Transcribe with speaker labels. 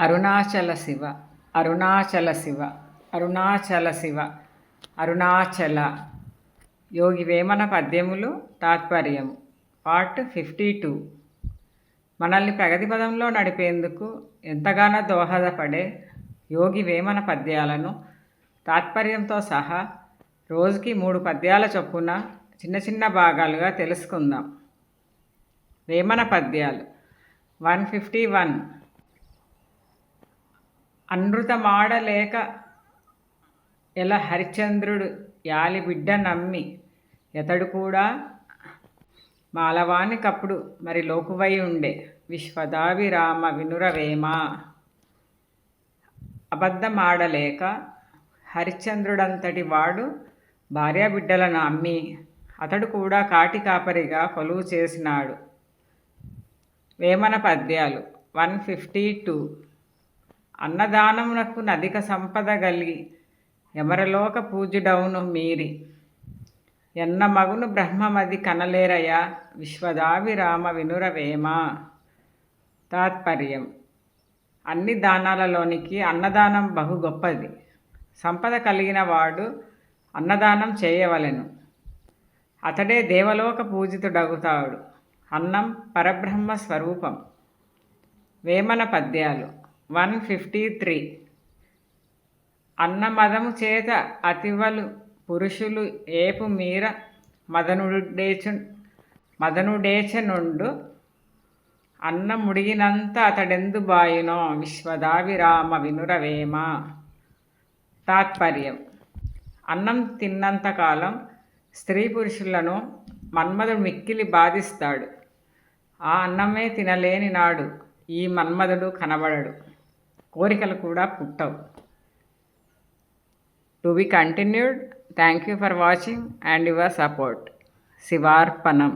Speaker 1: అరుణాచల శివ అరుణాచల శివ అరుణాచల శివ అరుణాచల. యోగి వేమన పద్యములు తాత్పర్యము. Part fifty two. మనల్ని ప్రగతి పదంలో నడిపేందుకు ఎంతగానో దోహదపడే యోగి వేమన పద్యాలను తాత్పర్యంతో సహా రోజుకి మూడు పద్యాల చొప్పున చిన్న చిన్న భాగాలుగా తెలుసుకుందాం. వేమన పద్యాలు. One fifty one. అనృతమాడలేక ఎలా హరిశ్చంద్రుడు యాలి బిడ్డ నమ్మి ఎతడు కూడా మాలవానికప్పుడు మరి లోకువై ఉండే విశ్వదావిరామ వినురవేమ. అబద్ధమాడలేక హరిశ్చంద్రుడంతటి వాడు భార్యాబిడ్డలను అమ్మి అతడు కూడా కాటి కాపరిగా కొలువు చేసినాడు. వేమన పద్యాలు వన్ ఫిఫ్టీ టూ. అన్నదానమునకు అధిక సంపద కలిగి ఎమరలోక పూజుడవును మీరి. ఎన్న మగును బ్రహ్మమది కనలేరయ విశ్వదావిరామ వినురవేమ? తాత్పర్యం. అన్ని దానాలలోనికి అన్నదానం బహు గొప్పది. సంపద కలిగిన వాడు అన్నదానం చేయవలెను. అతడే దేవలోక పూజితుడగుతాడు. అన్నం పరబ్రహ్మ స్వరూపం వేమన పద్యాలు. One fifty three. అన్నమదము చేత అతివలు పురుషులు ఏపు మీర మదనుడేచు మదనుడేచనుండు. అన్న ముడిగినంత అతడెందు బాయునో? విశ్వదావిరామ వినురవేమ. తాత్పర్యం. అన్నం తిన్నంతకాలం స్త్రీ పురుషులను మన్మధుడు మిక్కిలి బాధిస్తాడు. ఆ అన్నమే తినలేని నాడు ఈ మన్మధుడు కనబడడు. కోరికలు కూడా పుట్టవు. To be continued thank you for watching and your support శివార్పణం